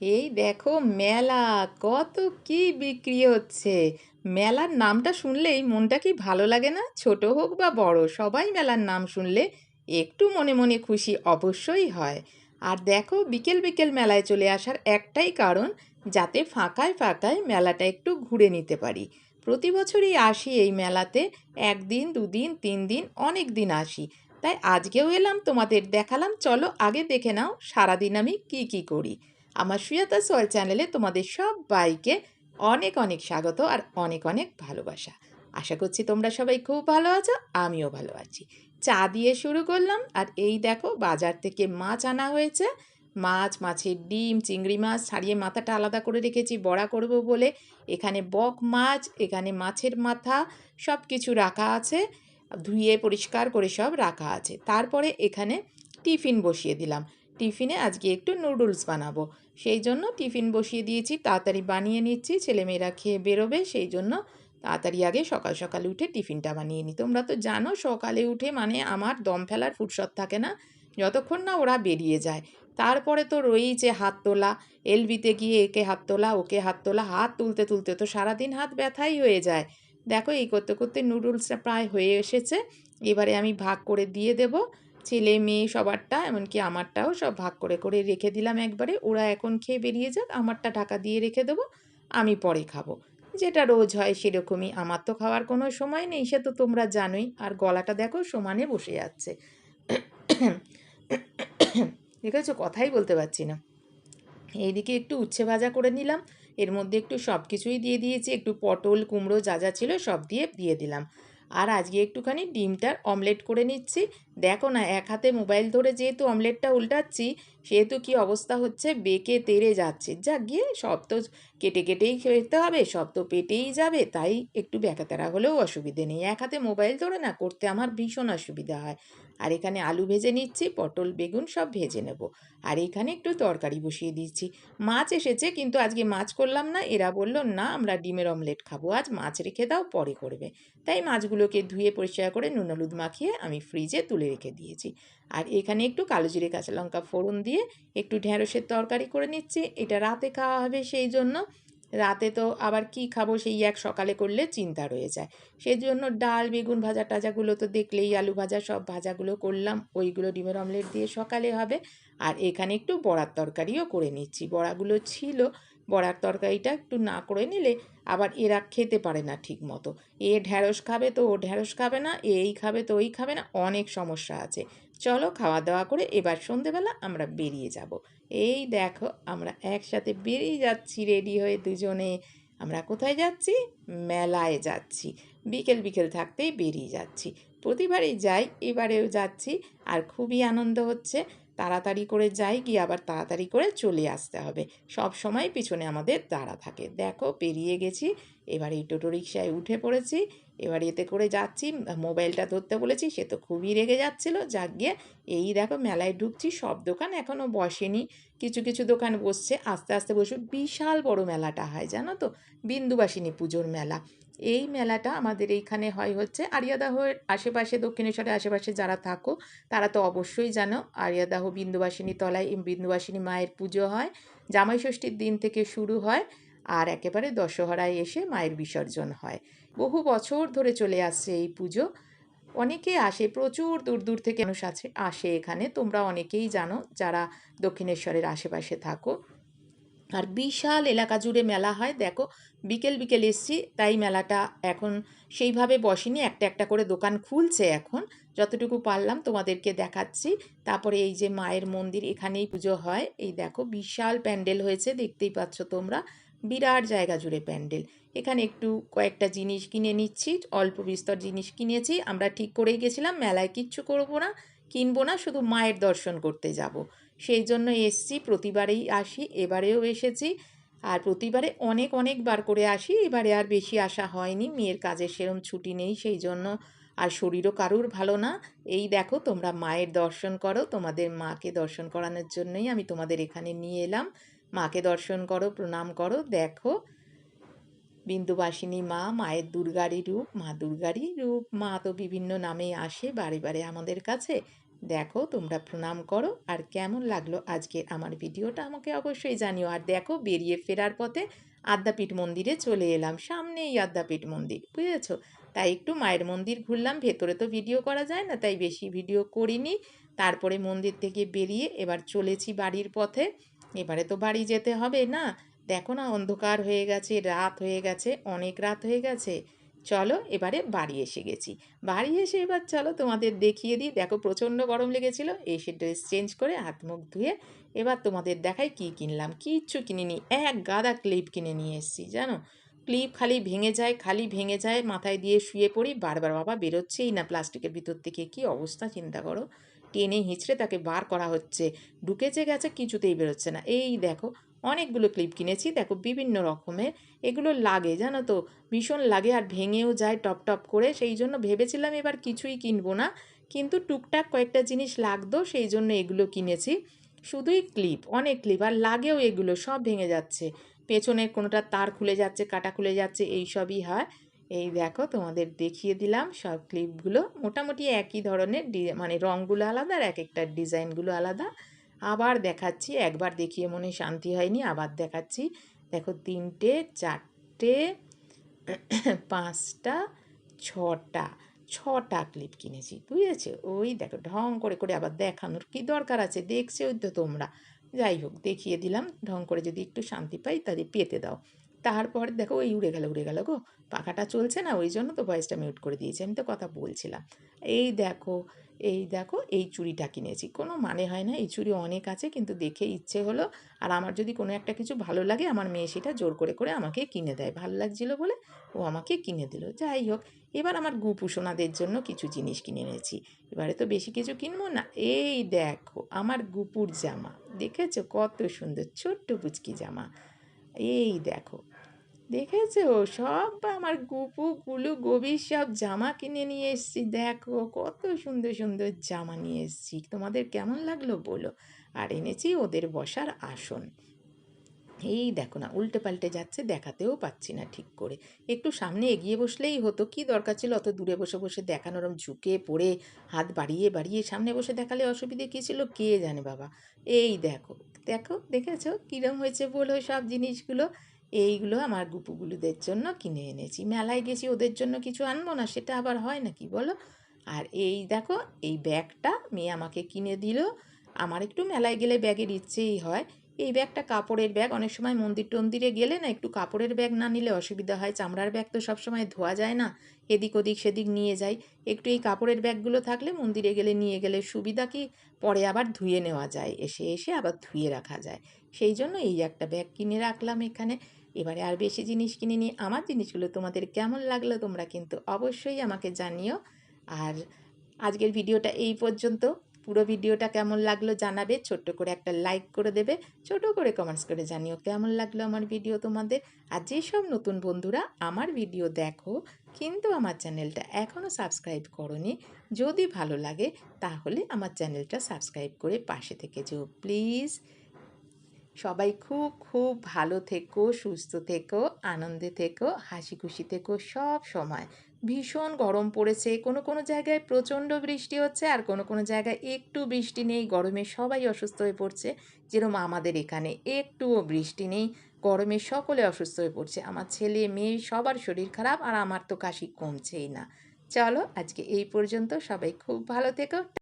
এই দেখো মেলা, কত কি বিক্রি হচ্ছে। মেলার নামটা শুনলেই মনটা কি ভালো লাগে না? ছোট হোক বা বড়, সবাই মেলার নাম শুনলে একটু মনে মনে খুশি অবশ্যই হয়। আর দেখো বিকেল বিকেল মেলায় চলে আসার একটাই কারণ, যাতে ফাঁকায় ফাঁকায় মেলাটা একটু ঘুরে নিতে পারি। প্রতি বছরই আসি এই মেলাতে, একদিন, দুদিন, তিন দিন, অনেক দিন আসি। তাই আজকেও এলাম, তোমাদের দেখালাম, চলো আগে দেখে নাও সারাদিন আমি কি কি করি। আমার সুয়াতা সোয়াল চ্যানেলে তোমাদের সবাইকে অনেক অনেক স্বাগত আর অনেক অনেক ভালোবাসা। আশা করছি তোমরা সবাই খুব ভালো আছো, আমিও ভালো আছি। চা দিয়ে শুরু করলাম আর এই দেখো বাজার থেকে মাছ আনা হয়েছে। মাছ, মাছের ডিম, চিংড়ি মাছ ছাড়িয়ে মাথাটা আলাদা করে রেখেছি, বড়া করব বলে। এখানে বক মাছ, এখানে মাছের মাথা সব কিছু রাখা আছে। ধুয়ে পরিষ্কার করে সব রাখা আছে। তারপরে এখানে টিফিন বসিয়ে দিলাম। টিফিনে আজকে একটু নুডলস বানাবো। সেই জন্য টিফিন বসিয়ে দিয়েছি, তাড়াতাড়ি বানিয়ে নিচ্ছি, ছেলেমেয়েরা খেয়ে বেরোবে, সেই জন্য তাড়াতাড়ি আগে সকাল সকাল উঠে টিফিনটা বানিয়ে নিই। তোমরা তো জানো সকালে উঠে মানে আমার দম ফেলার ফুরসত থাকে না, যতক্ষণ না ওরা বেরিয়ে যায়। তারপরে তো রয়েইছে হাত তোলা, এলবিতে গিয়ে একে হাত তোলা, ওকে হাত তোলা, হাত তুলতে তুলতে তো সারাদিন হাত ব্যথাই হয়ে যায়। দেখো এই করতে করতে নুডলসটা প্রায় হয়ে এসেছে, এবারে আমি ভাগ করে দিয়ে দেব ছেলে মেয়ে সবারটা, এমনকি আমারটাও সব ভাগ করে করে রেখে দিলাম একবারে। ওরা এখন খেয়ে বেরিয়ে যাক, আমারটা ঢাকা দিয়ে রেখে দেবো, আমি পরে খাব। যেটা রোজ হয় সেরকমই, আমার তো খাওয়ার কোনো সময় নেই, সে তো তোমরা জানোই। আর গলাটা দেখো, সমানে বসে যাচ্ছে। দেখেছ? কথাই বলতে পারছি না। এইদিকে একটু উচ্ছে ভাজা করে নিলাম, এর মধ্যে একটু সব কিছুই দিয়ে দিয়েছি, একটু পটল, কুমড়ো যা যা ছিল সব দিয়ে দিয়ে দিলাম। আর আজকে একটুখানি ডিমটার অমলেট করে নিচ্ছি। দেখো না, এক হাতে মোবাইল ধরে যেহেতু অমলেটটা উল্টাচ্ছি, সেহেতু কি অবস্থা হচ্ছে? বেঁকে তেড়ে যাচ্ছে। যা গিয়ে সব তো কেটে কেটেই খেতে হবে, সব তো পেটেই যাবে, তাই একটু ব্যাকাতেরা হলেও অসুবিধে নেই। এক হাতে মোবাইল ধরে না, করতে আমার ভীষণ অসুবিধা হয়। আর এখানে আলু ভেজে নিচ্ছি, পটল, বেগুন সব ভেজে নেব। আর এখানে একটু তরকারি বসিয়ে দিচ্ছি। মাছ এসেছে কিন্তু আজকে মাছ করলাম না, এরা বলল, না, আমরা ডিমের অমলেট খাব, আজ মাছ রেখে দাও, পরে করবে। তাই মাছগুলোকে ধুয়ে পরিষ্কার করে নুন হলুদ মাখিয়ে আমি ফ্রিজে তুলে রেখে দিয়েছি। আর এখানে একটু কালো জিরে, কাঁচা লঙ্কা ফোড়ন দিয়ে একটু ঢ্যাঁড়সের তরকারি করে নিচ্ছি। এটা রাতে খাওয়া হবে সেই জন্য। রাতে তো আবার কি খাব সেই এক সকালে করলে চিন্তা রয়ে যায়। সেই জন্য ডাল, বেগুন ভাজা টাজাগুলো তো দেখলেই আলু ভাজা সব ভাজাগুলো করলাম। ওইগুলো ডিমের অমলেট দিয়ে সকালে হবে। আর এখানে একটু বড়ার তরকারিও করে নিচ্ছি। বড়াগুলো ছিল, বড়ার তরকারিটা একটু না করে নিলে আবার এরা খেতে পারে না ঠিক মতো এ ঢ্যাঁড়স খাবে তো ও ঢ্যাঁড়স খাবে না, এই খাবে তো ওই খাবে না, অনেক সমস্যা আছে। চলো খাওয়া দাওয়া করে এবার সন্ধেবেলা আমরা বেরিয়ে যাব। এই দেখো আমরা একসাথে বেরিয়ে যাচ্ছি রেডি হয়ে দুজনে। আমরা কোথায় যাচ্ছি? মেলায় যাচ্ছি। বিকেল বিকেল থাকতেই বেরিয়ে যাচ্ছি। প্রতিবারই যাই, এবারেও যাচ্ছি। আর খুবই আনন্দ হচ্ছে। তাড়াতাড়ি করে যাই, গিয়ে আবার তাড়াতাড়ি করে চলে আসতে হবে। সব সময় পিছনে আমাদের দাঁড়া থাকে। দেখো, পেরিয়ে গেছি, এবার এই টোটো রিক্সায় উঠে পড়েছি, এবার এতে করে যাচ্ছি, মোবাইলটা ধরতে বলেছি, সে তো খুবই রেগে যাচ্ছিল, যাক গিয়ে এই দেখো মেলায় ঢুকছি, সব দোকান এখনও বসেনি। কিছু কিছু দোকান বসছে, আস্তে আস্তে বসবে বিশাল বড় মেলাটা হয়, জানো তো? বিন্দুবাসিনী পুজোর মেলা। এই মেলাটা আমাদের এইখানে হয় হচ্ছে আরিয়াদাহর আশেপাশে, দক্ষিণেশ্বরের আশেপাশে যারা থাকো, তারা তো অবশ্যই জানো আরিয়াদাহ বিন্দুবাসিনী তলায় বিন্দুবাসিনী মায়ের পুজো হয়। জামাই ষষ্ঠীর দিন থেকে শুরু হয় আর একেবারে দশহরায় এসে মায়ের বিসর্জন হয়। বহু বছর ধরে চলে আসছে এই পুজো। অনেকে আসে, প্রচুর দূর দূর থেকে মানুষ আছে, আসে এখানে। তোমরা অনেকেই জানো যারা দক্ষিণেশ্বরের আশেপাশে থাকো। আর বিশাল এলাকা জুড়ে মেলা হয়। দেখো, বিকেল বিকেল এসছি, তাই মেলাটা এখন সেইভাবে বসেনি। একটা একটা করে দোকান খুলছে এখন। যতটুকু পারলাম তোমাদেরকে দেখাচ্ছি। তারপরে এই যে মায়ের মন্দির, এখানেই পুজো হয়। এই দেখো, বিশাল প্যান্ডেল হয়েছে, দেখতেই পাচ্ছ তোমরা। বিরাট জায়গা জুড়ে প্যান্ডেল। এখানে একটু কয়েকটা জিনিস কিনে নিচ্ছি, অল্প বিস্তর জিনিস কিনেছি। আমরা ঠিক করেই গেছিলাম, মেলায় কিচ্ছু করব না, কিনবো না, শুধু মায়ের দর্শন করতে যাব। সেই জন্য এসছি, প্রতিবারেই আসি, এবারেও এসেছি। আর প্রতিবারে অনেক অনেকবার করে আসি, এবারে আর বেশি আসা হয়নি, মেয়ের কাজের সেরম ছুটি নেই, সেই জন্য আর শরীরও কারুর ভালো না। এই দেখো, তোমরা মায়ের দর্শন করো, তোমাদের মাকে দর্শন করানোর জন্যই আমি তোমাদের এখানে নিয়ে এলাম। মাকে দর্শন করো, প্রণাম করো, দেখো। বিন্দুবাসিনী মা, মায়ের দুর্গারই রূপ, মা দুর্গারই রূপ, মা তো বিভিন্ন নামে আসে, বারে বারে আমাদের কাছে। দেখো তোমরা প্রণাম করো আর কেমন লাগল আজকে আমার ভিডিওটা আমাকে অবশ্যই জানিও। আর দেখো বেরিয়ে ফেরার পথে আদ্যাপীঠ মন্দিরে চলে এলাম, সামনেই আদ্যাপীঠ মন্দির, বুঝেছ? তাই একটু মায়ের মন্দির ঘুরলাম, ভেতরে তো ভিডিও করা যায় না, তাই বেশি ভিডিও করিনি। তারপরে মন্দির থেকে বেরিয়ে এবার চলেছি বাড়ির পথে। এবারে তো বাড়ি যেতে হবে না। দেখো না অন্ধকার হয়ে গেছে, রাত হয়ে গেছে, অনেক রাত হয়ে গেছে। চলো এবারে বাড়ি এসে গেছি। বাড়ি এসে এবার চলো তোমাদের দেখিয়ে দিই। দেখো প্রচণ্ড গরম লেগেছিলো। এসে ড্রেস চেঞ্জ করে হাত মুখ ধুয়ে এবার তোমাদের দেখাই কি কিনলাম। কিচ্ছু কিনিনি। এক গাদা ক্লিপ কিনে নিয়ে এসেছি, জানো? ক্লিপ খালি ভেঙে যায়, খালি ভেঙে যায়, মাথায় দিয়ে শুয়ে পড়ি। বারবার বাবা বেরোচ্ছেই না প্লাস্টিকের ভিতর থেকে। কি অবস্থা চিন্তা করো? টেনে হিঁচড়ে তাকে বার করা হচ্ছে। ঢুকেছে গেছে কিছুতেই বেরোচ্ছে না। এই দেখো অনেকগুলো ক্লিপ কিনেছি। দেখো, বিভিন্ন রকমের। এগুলো লাগে, জানো তো? ভীষণ লাগে আর ভেঙেও যায় টপ টপ করে। সেই জন্য ভেবেছিলাম এবার কিছুই কিনবো না। কিন্তু টুকটাক কয়েকটা জিনিস লাগতো, সেই জন্য এগুলো কিনেছি। শুধুই ক্লিপ, অনেক ক্লিপ। আর লাগেও এগুলো, সব ভেঙে যাচ্ছে। পেছনের কোনোটা তার খুলে যাচ্ছে, কাটা খুলে যাচ্ছে, এই সবই হয়। এই দেখো, তোমাদের দেখিয়ে দিলাম সব ক্লিপগুলো। মোটামুটি একই ধরনের মানে রঙগুলো আলাদা আর এক একটা ডিজাইনগুলো আলাদা। আবার দেখাচ্ছি, একবার দেখিয়ে মনে শান্তি হয়নি, আবার দেখাচ্ছি। দেখো, তিনটে, চারটে, পাঁচটা, ছটা ছটা ক্লিপ কিনেছি, বুঝেছে? ওই দেখো, ঢং করে করে আবার দেখানোর কি দরকার আছে? দেখছে ওই তো তোমরা। যাই হোক, দেখিয়ে দিলাম, ঢং করে যদি একটু শান্তি পাই তাহলে পেতে দাও। তারপর দেখো, ওই উড়ে গেল উড়ে গেল গো। পাখাটা চলছে না, ওই জন্য তো ভয়েসটা মিউট করে দিয়েছি, আমি তো কথা বলছিলাম। এই দেখো এই দেখো, এই চুড়িটা কিনেছি। কোনো মানে হয় না, এই চুড়ি অনেক আছে, কিন্তু দেখে ইচ্ছে হলো, আর আমার যদি কোনো একটা কিছু ভালো লাগে, আমার মেয়ে সেটা জোর করে করে আমাকে কিনে দেয়। ভালো লাগছিল বলে ও আমাকে কিনে দিল। যাই হোক, এবার আমার গুপুসোনাদের জন্য কিছু জিনিস কিনে এনেছি। এবারে তো বেশি কিছু কিনবো না। এই দেখো, আমার গুপুর জামা। দেখেছ কত সুন্দর ছোট্ট পুচকি জামা। এই দেখো দেখেছ? সব আমার গুপু, গুলু গভীর সব জামা কিনে নিয়ে এসেছি। দেখো, কত সুন্দর সুন্দর জামা নিয়ে এসেছি। তোমাদের কেমন লাগল বলো? আর এনেছি ওদের বসার আসন। এই দেখো না, উল্টে পাল্টে যাচ্ছে, দেখাতেও পাচ্ছি না ঠিক করে। একটু সামনে এগিয়ে বসলেই হতো, কি দরকার ছিল? অত দূরে বসে বসে দেখানোর ঝুঁকে পড়ে, হাত বাড়িয়ে বাড়িয়ে সামনে বসে দেখালে অসুবিধে কী ছিল? কে জানে বাবা। এই দেখো দেখো, দেখেছ? কীরম হয়েছে বলো সব জিনিসগুলো? এইগুলো আমার গুপুগুলুদের জন্য কিনে এনেছি। মেলায় গেছি, ওদের জন্য কিছু আনব না, সেটা আবার হয় নাকি বলো? আর এই দেখো, এই ব্যাগটা মেয়ে আমাকে কিনে দিল। আমার একটু মেলায় গেলে ব্যাগের ইচ্ছেই হয়। এই ব্যাগটা কাপড়ের ব্যাগ, অনেক সময় মন্দির টন্দিরে গেলে না একটু কাপড়ের ব্যাগ না নিলে অসুবিধা হয়। চামড়ার ব্যাগ তো সবসময় ধোয়া যায় না, এদিক ওদিক সেদিক নিয়ে যাই। একটু এই কাপড়ের ব্যাগগুলো থাকলে মন্দিরে গেলে নিয়ে গেলে সুবিধা কি? পরে আবার ধুয়ে নেওয়া যায়, এসে এসে আবার ধুয়ে রাখা যায়। সেই জন্য এই একটা ব্যাগ কিনে রাখলাম এখানে। এবারে আর বেশি জিনিস কিনে নিই আমার জিনিসগুলো তোমাদের কেমন লাগল তোমরা কিন্তু অবশ্যই আমাকে জানিও। আর আজকের ভিডিওটা এই পর্যন্ত। পুরো ভিডিওটা কেমন লাগল জানাবে। ছোট্ট করে একটা লাইক করে দেবে। ছোট করে কমেন্টস করে জানিও কেমন লাগল আমার ভিডিও তোমাদের। আর যেসব নতুন বন্ধুরা আমার ভিডিও দেখো, কিন্তু আমার চ্যানেলটা এখনও সাবস্ক্রাইব করনি, যদি ভালো লাগে তাহলে আমার চ্যানেলটা সাবস্ক্রাইব করে পাশে থেকে যেও। প্লিজ সবাই খুব খুব ভালো থেকো, সুস্থ থেকো, আনন্দে থেকো হাসি খুশি থেকো সব সময়। ভীষণ গরম পড়েছে, কোনো কোনো জায়গায় প্রচণ্ড বৃষ্টি হচ্ছে আর কোনো কোনো জায়গায় একটু বৃষ্টি নেই, গরমে সবাই অসুস্থ হয়ে পড়ছে। যেরকম আমাদের এখানে একটুও বৃষ্টি নেই, গরমে সকলে অসুস্থ হয়ে পড়ছে। আমার ছেলে, মেয়ে সবার শরীর খারাপ আর আমার তো কাশি কমছেই না। চলো আজকে এই পর্যন্ত সবাই খুব ভালো থেকো।